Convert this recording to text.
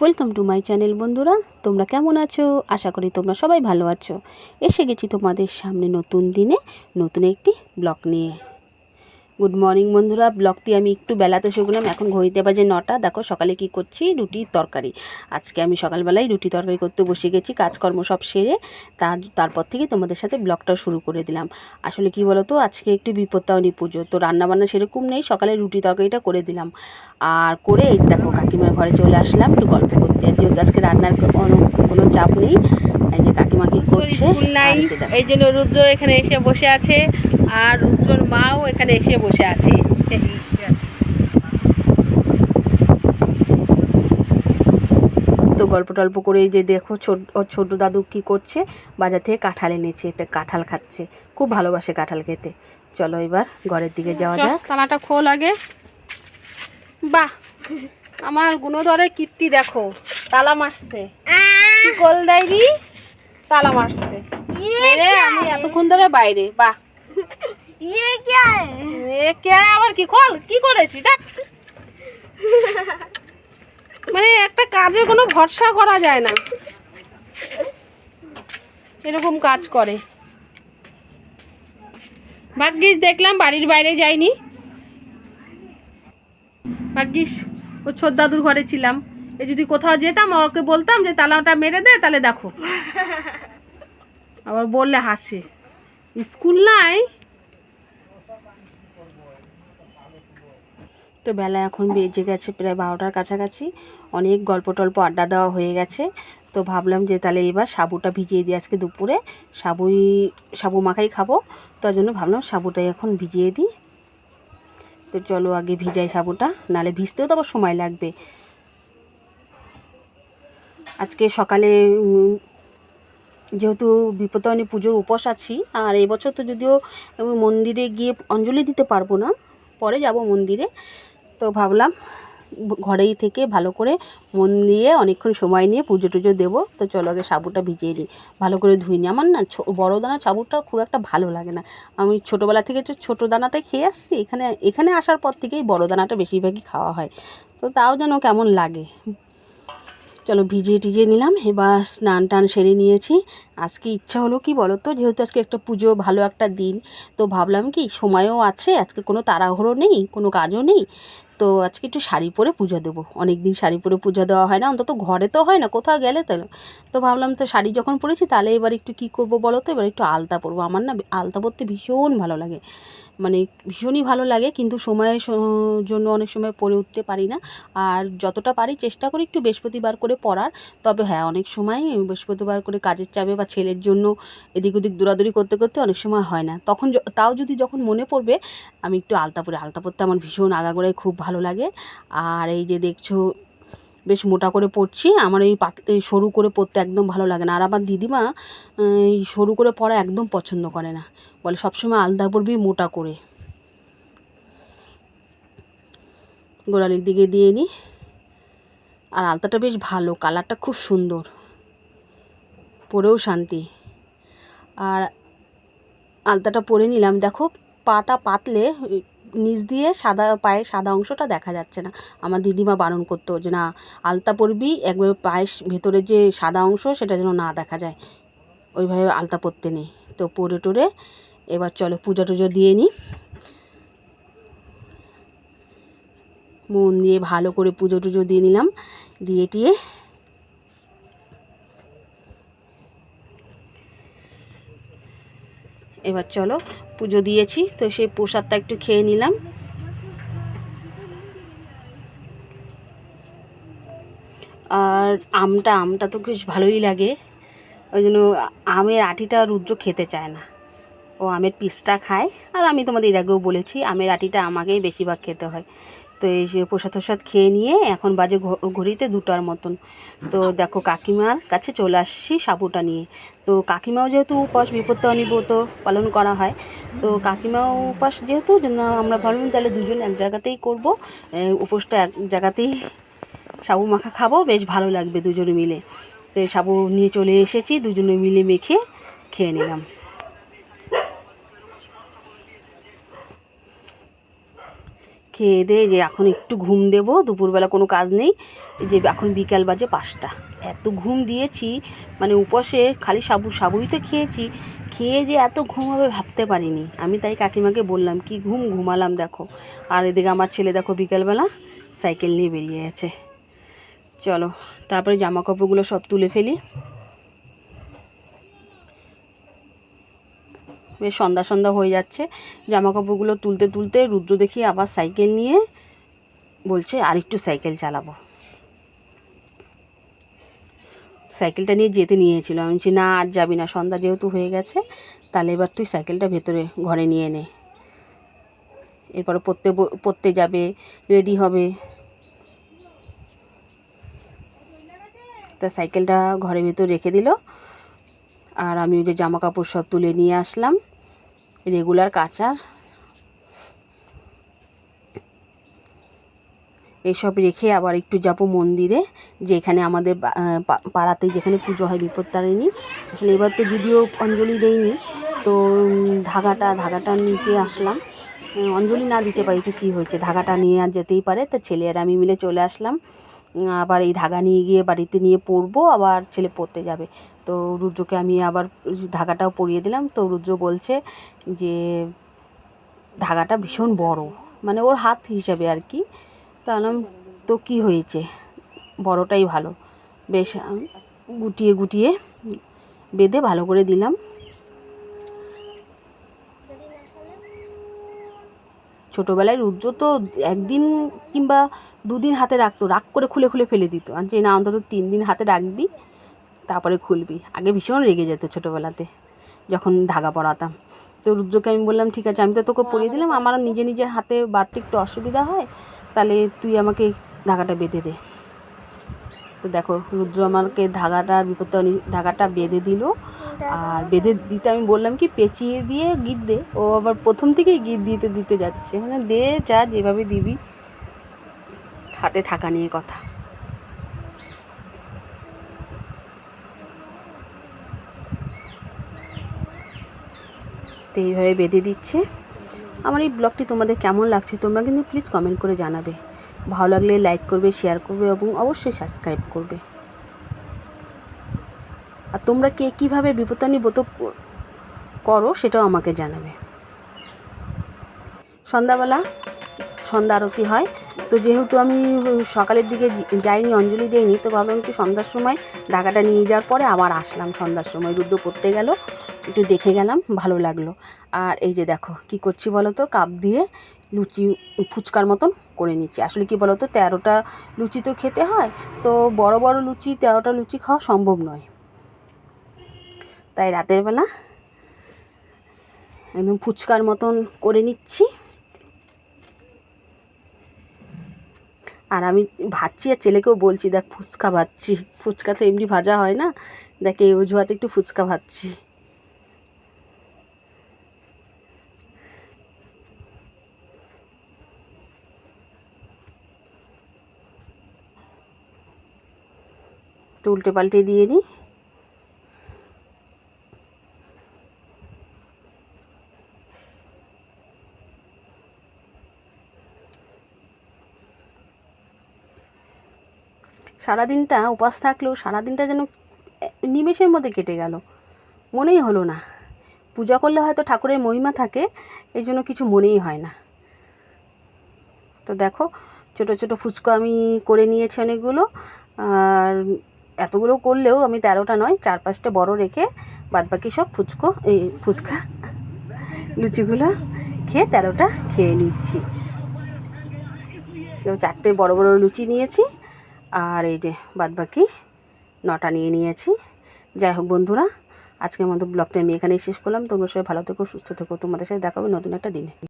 Welcome to my channel বন্ধুরা। তোমরা কেমন আছো? আশা করি তোমরা সবাই ভালো আছো। এসে গেছি তোমাদের সামনে নতুন দিনে নতুন একটি ব্লগ নিয়ে। গুড মর্নিং বন্ধুরা। ব্লগটি আমি একটু বেলাতে শুকলাম এখন ঘড়িতে বাজে নটা। দেখো সকালে কি করছি? রুটি তরকারি। আজকে আমি সকালবেলায় রুটি তরকারি করতে বসে গেছি কাজকর্ম সব সেরে। তার তারপর থেকে তোমাদের সাথে ব্লগটা শুরু করে দিলাম। আসলে কি বলো তো আজকে একটু বিপত্তাওনি পুজো। তো রান্নাবান্না সেরকম নেই সকালে রুটি তরকারিটা করে দিলাম। আর করে এই দেখো কাকিমার ঘরে চলে আসলাম একটু গল্প করতে। যেহেতু আজকে রান্নার কোনো কোনো চাপ নেই এই যে কাকিমা কি করছে এই জন্য রুদ্র এখানে এসে বসে আছে। আর রুদ্রর মাও এখানে এসে বসে আছে। তো গল্প টল্প করে যে দেখো ছোট দাদু কি করছে? বাজার থেকে কাঁঠাল এনেছে একটা কাঁঠাল খাচ্ছে। খুব ভালোবাসে কাঁঠাল খেতে। চলো এবার ঘরের দিকে যাওয়া যাক। তালাটা খোল আগে। বাহ! আমার গুণধরের কীর্তি দেখো। তালা মারছে। কি গোল দেয়নি তালা মারছে। আমি এতক্ষণ ধরে বাইরে। বাহ! ये क्या है এ কে আবার কি খোল কি করেছি দেখ মানে একটা কাজে কোনো ভরসা করা যায় না এরকম কাজ করে ভাগ্যিস দেখলাম বাড়ির বাইরে যাইনি ভাগ্যিস ও ছোট দাদুর ঘরে ছিলাম এ যদি কোথাও যেতাম ওকে বলতাম যে তালাটা মেরে দে তাহলে দেখো আবার বললে হাসে স্কুল নাই? তো বেলা এখন বেজে গেছে, প্রায় বারোটার কাছাকাছি। অনেক গল্প টল্প আড্ডা দেওয়া হয়ে গেছে। তো ভাবলাম যে তাহলে এবার সাবুটা ভিজিয়ে দিই আজকে দুপুরে। সাবুই, সাবু মাখাই খাব। তার জন্য ভাবলাম সাবুটাই এখন ভিজিয়ে দিই। তো চলো আগে ভিজাই সাবুটা নালে ভিজতেও তো আবার সময় লাগবে। আজকে সকালে যেহেতু বিপদায়নী পুজোর উপোস আছি, আর এবছর তো যদিও মন্দিরে গিয়ে অঞ্জলি দিতে পারব না, পরে যাব মন্দিরে। তো ভাবলাম ঘরেই থেকে ভালো করে মন দিয়ে অনেকক্ষণ সময় নিয়ে পুজো টুজো দেবো। তো চলো আগে সাবুটা ভিজিয়ে নিই ভালো করে ধুই নিই। আমার না বড় দানা সাবুটা খুব একটা ভালো লাগে না। আমি ছোটোবেলা থেকে ছোটো দানাটাই খেয়ে আসছি, এখানে এখানে আসার পর থেকেই বড় দানাটা বেশিরভাগই খাওয়া হয়। তো তাও যেন কেমন লাগে। চলো ভিজিয়ে টিজিয়ে নিলাম, এবার স্নান টান সেরে নিয়েছি। আজকে ইচ্ছা হলো কি বলো তো যেহেতু আজকে একটা পুজো, ভালো একটা দিন, তো ভাবলাম কি সময়ও আছে, আজকে কোনো তাড়াহুড়ো নেই, কোনো কাজও নেই, তো আজকে একটু শাড়ি পরে পুজো দেবো। অনেক দিন শাড়ি পরে পুজো দেওয়া হয় না, অন্তত ঘরে তো হয় না, কোথাও গেলে তো। তো ভাবলাম তো শাড়ি যখন পরেছি, তাহলে এবার একটু কী করব বলো তো এবার একটু আলতা পরবো। আমার না আলতা পরতে ভীষণ ভালো লাগে। মানে ভীষণই ভালো লাগে, কিন্তু সময়ের জন্য অনেক সময় পড়ে উঠতে পারি না। আর যতটা পারি চেষ্টা করি একটু বৃহস্পতিবার করে পড়ার। তবে হ্যাঁ অনেক সময় বৃহস্পতিবার করে কাজের চাপে বা ছেলের জন্য এদিক ওদিক দৌড়াদৌড়ি করতে করতে অনেক সময় হয় না। তখন তাও যদি যখন মনে পড়বে, আমি একটু আলতা পরে, আলতা পরতে আমার ভীষণ আগাগোড়ায় খুব ভালো লাগে। আর এই যে দেখছ বেশ মোটা করে পরছি আমার এই পাত, এই সরু করে পরতে একদম ভালো লাগে না। আর আমার দিদিমা, এই সরু করে পরা একদম পছন্দ করে না। বলে সবসময় আলতা পরবি, মোটা করে। গোড়ালির দিকে দিয়ে নিই আর আলতাটা বেশ ভালো, কালারটা খুব সুন্দর। পরেও শান্তি। আর আলতাটা পরে নিলাম, দেখো, পাটা পাতলে নিচ দিয়ে সাদা পায়ের সাদা অংশটা দেখা যাচ্ছে না। আমার দিদিমা বারণ করতো যে, না, আলতা পরবি, একবার পায়ের ভেতরে যে সাদা অংশ, সেটা যেন না দেখা যায়। ওইভাবে আলতা পরতে নেই তো পরে টোরে এবার চলো পুজো টুজো দিয়ে নিই মন দিয়ে ভালো করে পুজো টুজো দিয়ে নিলাম। দিয়ে টিয়ে এবার চলো পুজো দিয়েছি, তো সেই প্রসাদটা একটু খেয়ে নিলাম। আর আমটা আমটা তো বেশ ভালোই লাগে। ওই জন্য আমের আটিটা রুদ্র খেতে চায় না। ও আমের পিসটা খায়। আর আমি তোমাদের এর আগেও বলেছি, আমের আটিটা আমাকেই বেশিরভাগ খেতে হয়। তো এই প্রসাদ টসাদ খেয়ে নিয়ে এখন বাজে ঘড়িতে দুটার মতন। তো দেখো কাকিমার কাছে চলে আসছি সাবুটা নিয়ে। তো কাকিমাও যেহেতু উপাস বিপত্ত ব্রত পালন করা হয়, তো কাকিমাও উপাস যেহেতু আমরা ভাবলাম তাহলে দুজন এক জায়গাতেই করব উপোসটা এক জায়গাতেই সাবু মাখা খাব, বেশ ভালো লাগবে দুজনে মিলে। তো সাবু নিয়ে চলে এসেছি, দুজনে মিলে মেখে খেয়ে নিলাম। খেয়ে দিয়ে যে এখন একটু ঘুম দেবো, দুপুরবেলা কোনো কাজ নেই। যে এখন বিকাল বাজে পাঁচটা। এত ঘুম দিয়েছি মানে উপসে খালি সাবু, সাবুই তো খেয়েছি। খেয়ে যে এত ঘুম হবে ভাবতে পারিনি। আমি তাই কাকিমাকে বললাম, কি ঘুম? ঘুমালাম দেখো। আর এদিকে আমার ছেলে দেখো বিকালবেলা সাইকেল নিয়ে বেরিয়ে গেছে। চলো, তারপরে জামা কাপড়গুলো সব তুলে ফেলি। বেশ সন্ধ্যা সন্ধ্যা হয়ে যাচ্ছে। জামা কাপড়গুলো তুলতে তুলতে রুদ্র দেখি আবার সাইকেল নিয়ে বলছে আর একটু সাইকেল চালাবো। সাইকেলটা নিয়ে যেতে নিয়েছিল। আমি বলছি, না, আর যাবি না, সন্ধ্যা যেহেতু হয়ে গেছে, তাহলে এবার তুই সাইকেলটা ভেতরে, ঘরে নিয়ে নে। এরপরে পড়তে পড়তে যাবে, রেডি হবে। তা সাইকেলটা ঘরের ভেতর রেখে দিল। আর আমি ওই যে জামা কাপড় সব তুলে নিয়ে আসলাম। রেগুলার কাচার এসব রেখে আবার একটু যাব মন্দিরে, যেখানে আমাদের পাড়াতে যেখানে পুজো হয় বিপত্তারিণী। আসলে এবার তো যদিও অঞ্জলি দেইনি, তো ধাগাটা ধাগাটা নিতে আসলাম। অঞ্জলি না দিতে পারি, তো কী হয়েছে? ধাগাটা নিয়ে আর যেতেই পারে, তা ছেলে আর আমি মিলে চলে আসলাম। আবার এই ধাগা নিয়ে গিয়ে বাড়িতে নিয়ে পরবো আবার ছেলে পড়তে যাবে। তো রুদ্রকে আমি আবার ধাগাটাও পরিয়ে দিলাম। তো রুদ্র বলছে যে, ধাগাটা ভীষণ বড়। মানে ওর হাত হিসাবে আর কি। তা বললাম তো কী হয়েছে? বড়টাই ভালো। বেশ গুটিয়ে গুটিয়ে বেঁধে ভালো করে দিলাম। ছোটোবেলায় রুদ্র তো একদিন কিংবা দুদিন হাতে রাখতো, রাগ করে খুলে খুলে ফেলে দিত। আর যে না, অন্তত তিন দিন হাতে রাখবি, তারপরে খুলবি। আগে ভীষণ রেগে যেত ছোটোবেলাতে, যখন ধাগা পরাতাম। তো রুদ্রকে আমি বললাম, ঠিক আছে, আমি তো তোকে পরিয়ে দিলাম, আমার নিজে নিজে হাতে বাড়তে একটু অসুবিধা হয়, তাহলে তুই আমাকে ধাগাটা বেঁধে দে। তো দেখো, রুদ্র আমাকে ধাগাটা বিপত্তা ধাগাটা বেঁধে দিল। আর বেঁধে দিতে আমি বললাম কি পেঁচিয়ে দিয়ে গিট দে। ও আবার প্রথম থেকেই গিট দিতে দিতে যাচ্ছে। মানে দে, যা যেভাবে দিবি। হাতে থাকা নিয়ে কথা। এইভাবে বেঁধে দিচ্ছে। আমার এই ব্লগটি তোমাদের কেমন লাগছে তোমরা কিন্তু প্লিজ কমেন্ট করে জানাবে। ভালো লাগলে লাইক করবে শেয়ার করবে এবং অবশ্যই সাবস্ক্রাইব করবে। তোমরা কে কীভাবে বিপত্তানি করো সেটাও আমাকে জানাবে। সন্ধ্যাবেলা সন্ধ্যা আরতি হয়। তো যেহেতু আমি সকালের দিকে যাইনি, অঞ্জলি দেইনি, তো ভাবলাম কি সন্ধ্যার সময় ঢাকাটা নিয়ে যাওয়ার পরে আবার আসলাম সন্ধ্যার সময়। রুদ্র পড়তে গেল, একটু দেখে গেলাম, ভালো লাগল। আর এই যে দেখো, কি করছি বলো তো কাপ দিয়ে লুচি, ফুচকার মতন করে নিচ্ছি। আসলে কি বলো তো তেরোটা লুচি তো খেতে হয়, তো বড় বড় লুচি, তেরোটা লুচি খাওয়া সম্ভব নয়। তাই রাতের বেলা একদম ফুচকার মতন করে নিচ্ছি। আর আমি ভাজছি আর ছেলেকেও বলছি, দেখ, ফুচকা ভাজছি। ফুচকা তো এমনি ভাজা হয় না। দেখ, এই অজুহাতে একটু ফুচকা ভাজছি। তো উল্টে পাল্টে দিয়ে নিই। সারাদিনটা উপাস থাকলেও সারাদিনটা যেন নিমেষের মধ্যে কেটে গেল। মনেই হলো না। পূজা করলে হয়তো ঠাকুরের মহিমা থাকে এই জন্য কিছু মনেই হয় না। তো দেখো, ছোট ছোট ফুচকা আমি করে নিয়েছি অনেকগুলো। আর এতগুলো করলেও আমি তেরোটা নয়, চার পাঁচটা বড় রেখে বাদবাকি সব ফুচকো, এই ফুচকা লুচিগুলো খেয়ে তেরোটা খেয়ে নিচ্ছি। তো চারটে বড় বড় লুচি নিয়েছি। আর এই যে বাদবাকি নটা নিয়ে নিয়েছি। যাই হোক বন্ধুরা আজকে আমাদের ব্লগটা আমি এখানেই শেষ করলাম। তোমরা সবাই ভালো থেকো, সুস্থ থেকো। তোমাদের সাথে দেখাবে নতুন একটা দিনে।